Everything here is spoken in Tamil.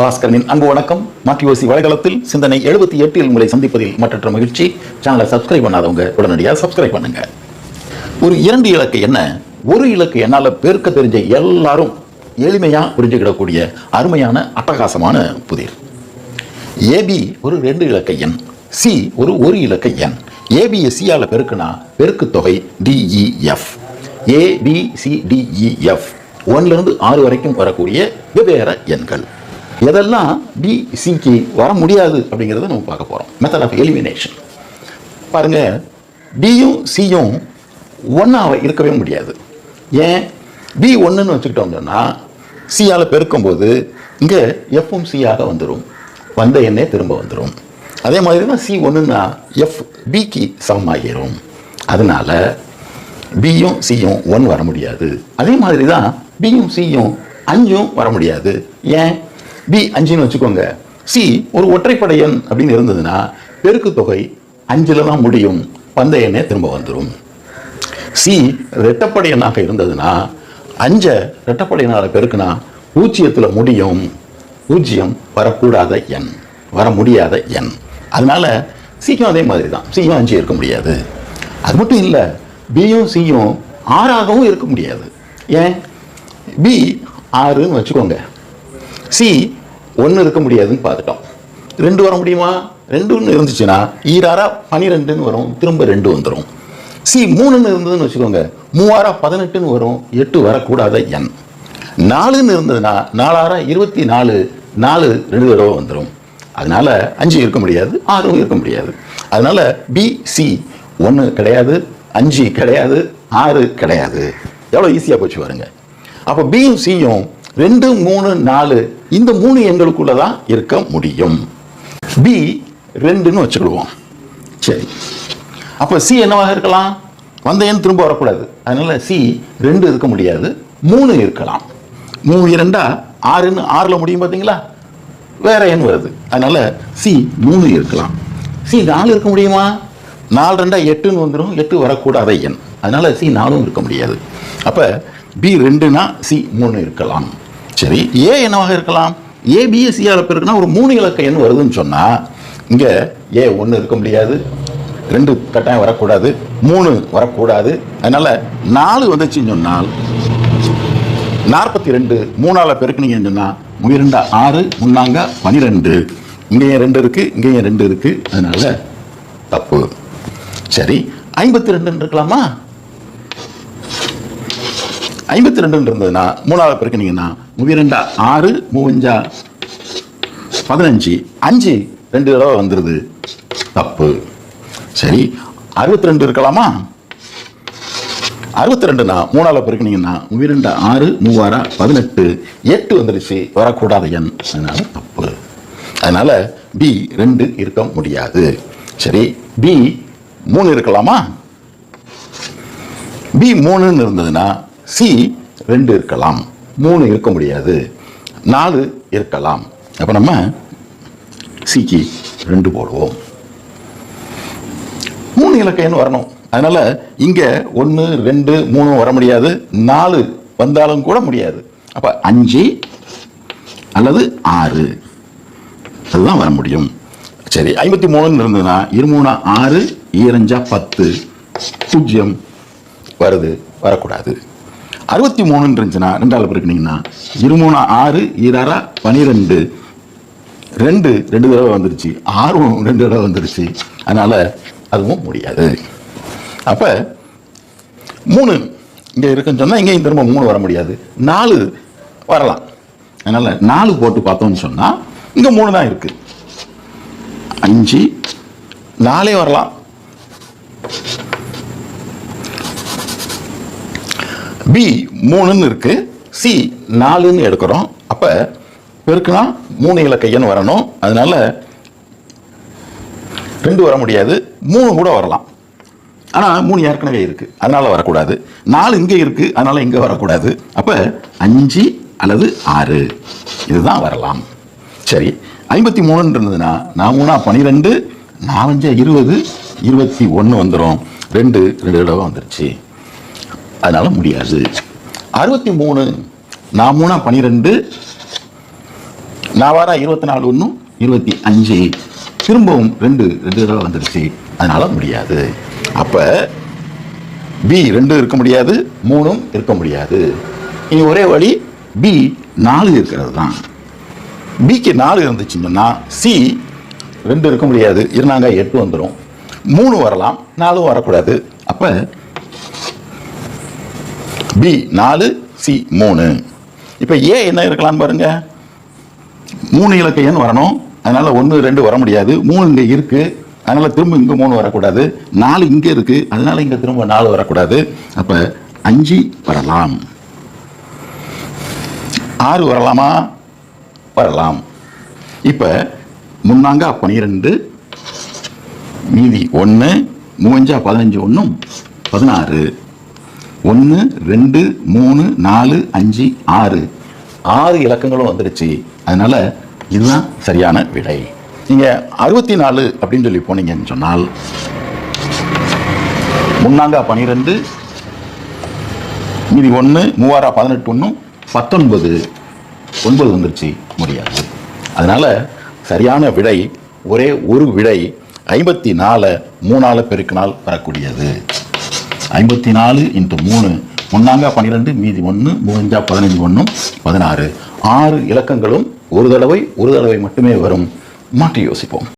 பாஸ்கரனின் அன்பு வணக்கம். மாற்றியோசி வலைதளத்தில் சிந்தனை எழுபத்தி எட்டில் உங்களை சந்திப்பதில் மற்றற்ற மகிழ்ச்சி. சேனலை சப்ஸ்கிரைப் பண்ணாதவங்க உடனடியாக சப்ஸ்கிரைப் பண்ணுங்க. ஒரு இரண்டு இலக்கு என்ன? ஒரு இலக்கு என்னால் பெருக்க தெரிஞ்ச எல்லாரும் எளிமையாக புரிஞ்சுக்கிடக்கூடிய அருமையான அட்டகாசமான புதிர். ஏபி ஒரு ரெண்டு இலக்க எண். சி ஒரு ஒரு இலக்க எண். ஏபியை சியால் பெருக்குனா பெருக்கு தொகை டிஇஎஃப் ஏபிசிடிஇஎஃப் e, e, ஒன்லேருந்து ஆறு வரைக்கும் வரக்கூடிய வெவ்வேறு எண்கள். எதெல்லாம் டிசிக்கு வர முடியாது அப்படிங்கிறத நம்ம பார்க்க போகிறோம் மெத்தட் ஆஃப் எலிமினேஷன் பாருங்கள் டியும் சியும் ஒன்றாக இருக்கவே முடியாது. ஏன்? பி ஒன்றுன்னு வச்சுக்கிட்டோம் சொன்னால் சியால் பெருக்கும்போது இங்கே எஃப்பும் சியாக வந்துடும் வந்த எண்ணே திரும்ப வந்துடும் அதே மாதிரி தான் சி ஒன்றுனா எஃப் பிக்கு சமமாகிரும். அதனால் பியும் சியும் ஒன் வர முடியாது. அதே மாதிரி தான் பியும் சியும் அஞ்சும் வர முடியாது. ஏன்? பி அஞ்சுன்னு வச்சுக்கோங்க. சி ஒரு ஒற்றைப்படை எண் அப்படின்னு இருந்ததுன்னா பெருக்கு தொகை அஞ்சில் தான் முடியும். வந்த எண்ணே திரும்ப வந்துடும் சி ரெட்டப்படை எண்ணாக இருந்ததுன்னா அஞ்சை ரெட்டப்படை எண்ணால் பெருக்குனா பூஜ்ஜியத்தில் முடியும். பூஜ்ஜியம் வரக்கூடாத எண் வர முடியாத எண். அதனால சிக்கும் அதே மாதிரி தான் சியும் அஞ்சு இருக்க முடியாது. அது மட்டும் இல்லை பியும் சியும் ஆறாகவும் இருக்க முடியாது. ஏன்? பி ஆறுன்னு வச்சுக்கோங்க. சி ஒன்று இருக்க முடியாதுன்னு பார்த்துட்டோம். ரெண்டு வர முடியுமா? ரெண்டுன்னு இருந்துச்சுன்னா ஈராரா பனிரெண்டுன்னு வரும் திரும்ப ரெண்டு வந்துடும் சி மூணுன்னு இருந்ததுன்னு வச்சுக்கோங்க மூவாரா பதினெட்டுன்னு வரும் எட்டு வரக்கூடாத எண். நாலுன்னு இருந்ததுன்னா நாலாரா இருபத்தி நாலு நாலு ரெண்டு தடவை வந்துடும் அதனால் அஞ்சு இருக்க முடியாது ஆறும் இருக்க முடியாது. அதனால் பி சி ஒன்று கிடையாது அஞ்சு கிடையாது ஆறு கிடையாது. எவ்வளோ ஈஸியாக போச்சு பாருங்க. அப்போ பியும் சியும் ரெண்டு மூணு நாலு இந்த மூணு எண்களுக்குள்ள தான் இருக்க முடியும். பி ரெண்டுன்னு வச்சுக்கிடுவோம். சரி. அப்போ சி என்னவாக இருக்கலாம்? வந்த எண் திரும்ப வரக்கூடாது. அதனால சி ரெண்டு இருக்க முடியாது. மூணு இருக்கலாம். மூணு இரண்டா ஆறுன்னு ஆறில் முடியும் பார்த்தீங்களா வேற எண் வருது. அதனால சி மூணு இருக்கலாம். சி நாலு இருக்க முடியுமா? நாலு ரெண்டா எட்டுன்னு வந்துடும் எட்டு வரக்கூடாத எண். அதனால சி நாலும் இருக்க முடியாது. அப்போ பி ரெண்டுனா சி மூணு இருக்கலாம். சரி ஏ என்னவாக இருக்கலாம்? ஏ பிஎஸ்சிஆர் இருக்குன்னா ஒரு மூணு இலக்க எண் வருதுன்னு சொன்னால் இங்கே ஏ ஒன்று இருக்க முடியாது ரெண்டு கட்டாயம் வரக்கூடாது மூணு வரக்கூடாது. அதனால் நாலு வந்துச்சுன்னு சொன்னால் நாற்பத்தி ரெண்டு மூணால பெருக்குனீங்கன்னு சொன்னால் முயரெண்டா ஆறு முன்னாங்க பனிரெண்டு. இங்கேயும் ரெண்டு இருக்குது இங்கேயும் ரெண்டு இருக்குது அதனால் தப்பு. சரி ஐம்பத்தி ரெண்டுன்னு இருக்கலாமா? ஐம்பத்தி ரெண்டுன்னு இருந்ததுன்னா மூணாவது பெருக்குனீங்கன்னா ரெண்டா? ஆறு மூவஞ்சா? பதினஞ்சு. அஞ்சு. ரெண்டு தடவை வந்துடுது தப்பு. சரி. அறுபத்தி ரெண்டு இருக்கலாமா அறுபத்தி ரெண்டுனா மூணால பெருக்கினீங்கன்னா உயிரெண்டு ஆறு மூவாரா பதினெட்டு. எட்டு வந்துருச்சு. வரக்கூடாத எண் அதனால தப்பு. அதனால பி ரெண்டு இருக்க முடியாது. சரி. பி மூணு இருக்கலாமா? பி மூணுன்னு இருந்ததுன்னா சி ரெண்டு இருக்கலாம் மூணு இருக்க முடியாது நாலு இருக்கலாம். அப்போ நம்ம சிக்கு ரெண்டு போடுவோம். மூணு இலக்கைன்னு வரணும். அதனால் இங்கே ஒன்று ரெண்டு மூணு வர முடியாது நாலு வந்தாலும் கூட முடியாது. அப்போ அஞ்சு அல்லது ஆறு அதுதான் வர முடியும். சரி ஐம்பத்தி மூணுன்னு இருந்ததுன்னா இருமூணா ஆறு ஈரஞ்சா பத்து பூஜ்ஜியம் வருது வரக்கூடாது. அறுபத்தி மூணுன்னு இருந்துச்சுன்னா ரெண்டாவது பிறக்குனீங்கன்னா இருமூணு ஆறு ஈராரா பனிரெண்டு. ரெண்டு ரெண்டு தடவை வந்துருச்சு. ஆறும் ரெண்டு தடவை வந்துருச்சு. அதனால் அதுவும் முடியாது. அப்போ மூணு இங்கே இருக்குன்னு சொன்னால் இங்கேயும் திரும்ப மூணு வர முடியாது. நாலு வரலாம். அதனால் நாலு போட்டு பார்த்தோம்னு சொன்னால் இங்கே மூணு தான் இருக்குது அஞ்சு நாலே வரலாம். பி மூணுன்னு இருக்கு. சி நாலுன்னு எடுக்கிறோம். அப்ப பெருக்குனா மூணு இலக்கையன்னு வரணும். அதனால ரெண்டு வர முடியாது. மூணு கூட வரலாம். ஆனால் மூணு ஏற்கனவே இருக்கு. அதனால வரக்கூடாது. நாலு இங்கே இருக்கு. அதனால இங்கே வரக்கூடாது. அப்போ அஞ்சு அல்லது ஆறு. இதுதான் வரலாம். சரி. ஐம்பத்தி மூணுன்னு இருந்ததுன்னா நான் மூணா பன்னிரெண்டு நாலஞ்சா இருபது இருபத்தி ஒன்று வந்துடும் ரெண்டு ரெண்டு தடவை வந்துருச்சு. அதனால முடியாது. அறுபத்தி மூணு நான் மூணா பன்னிரெண்டு வாரா இருபத்தி நாலு ஒன்றும் இருபத்தி அஞ்சு. திரும்பவும் ரெண்டு ரெண்டு தடவை வந்துடுச்சு அதனால முடியாது. அப்போ பி ரெண்டும் இருக்க முடியாது மூணும் இருக்க முடியாது. இனி ஒரே வழி பி நாலு இருக்கிறது தான் பிக்கு நாலு இருந்துச்சுன்னா சி ரெண்டு இருக்க முடியாது. இருந்தாங்க எட்டு வந்துடும் மூணு வரலாம் நாலும் வரக்கூடாது. அப்போ பி நாலு சி மூணு. இப்போ ஏ என்ன இருக்கலாம் பாருங்க? மூணு இலக்க எண் வரணும். அதனால ஒன்று ரெண்டு வர முடியாது. மூணு இங்கே இருக்கு. அதனால திரும்ப இங்கே மூணு வரக்கூடாது. நாலு இங்கே இருக்கு. அதனால இங்கே திரும்ப நாலு வரக்கூடாது. அப்போ அஞ்சு வரலாம். ஆறு வரலாமா? வரலாம். இப்போ முன்னாங்கா பன்னிரெண்டு மீதி ஒன்று மூவஞ்சா பதினஞ்சு ஒன்றும் பதினாறு. ஒன்று ரெண்டு மூணு நாலு அஞ்சு ஆறு. ஆறு இலக்கங்களும் வந்துடுச்சு. அதனால் இதுதான் சரியான விடை. நீங்கள் அறுபத்தி நாலு அப்படின்னு சொல்லி போனீங்கன்னு சொன்னால் முன்னாங்கா பனிரெண்டு மீதி ஒன்று மூவாரா பதினெட்டு ஒன்றும் பத்தொன்பது. ஒன்பது வந்துருச்சு முடியாது. அதனால் சரியான விடை ஒரே ஒரு விடை ஐம்பத்தி நாலு மூணால பெருக்கினால் வரக்கூடியது. ஐம்பத்தி நாலு இன்ட்டு மூணு. ஒன்றாங்க பன்னிரெண்டு மீதி ஒன்று மூஞ்சா பதினஞ்சு ஒன்றும் பதினாறு. ஆறு இலக்கங்களும் ஒரு தடவை ஒரு தடவை மட்டுமே வரும். மாற்றி யோசிப்போம்.